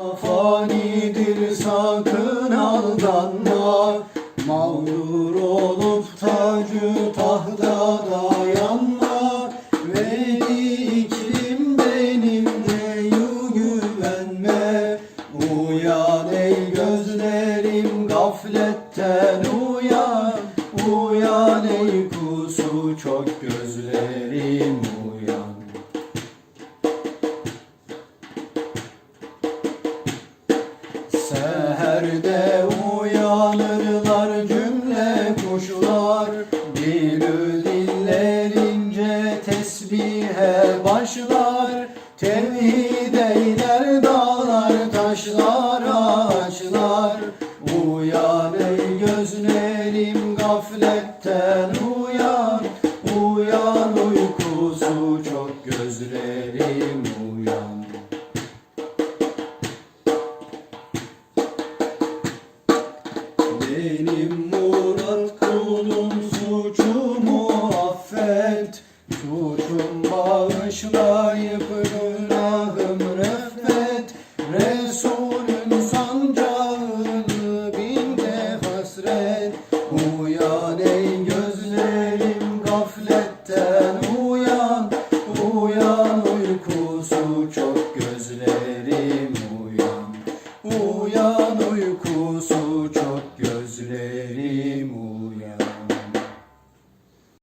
Fanidir sakın aldanma. Mağdur olup tacı tahta dayanma. Veli iklim benim deyu güvenme Uyan ey gözlerim gafletten uyan. Uyan ey kusu çok gözlerim Seherde uyanırlar cümle kuşlar. Dilü dillerince tesbihe başlar. Tevhid eyler dağlar taşlar ağaçlar. Uyan ey gözlerim gafletten uyan. Uyan uykusu çok gözlerim Benim Murat kulum suçumu affet. Suçum bağışlayıp günahım refet. Resulün sancağını bin de hasret. Uyan ey gözlerim gafletten uyan, uyan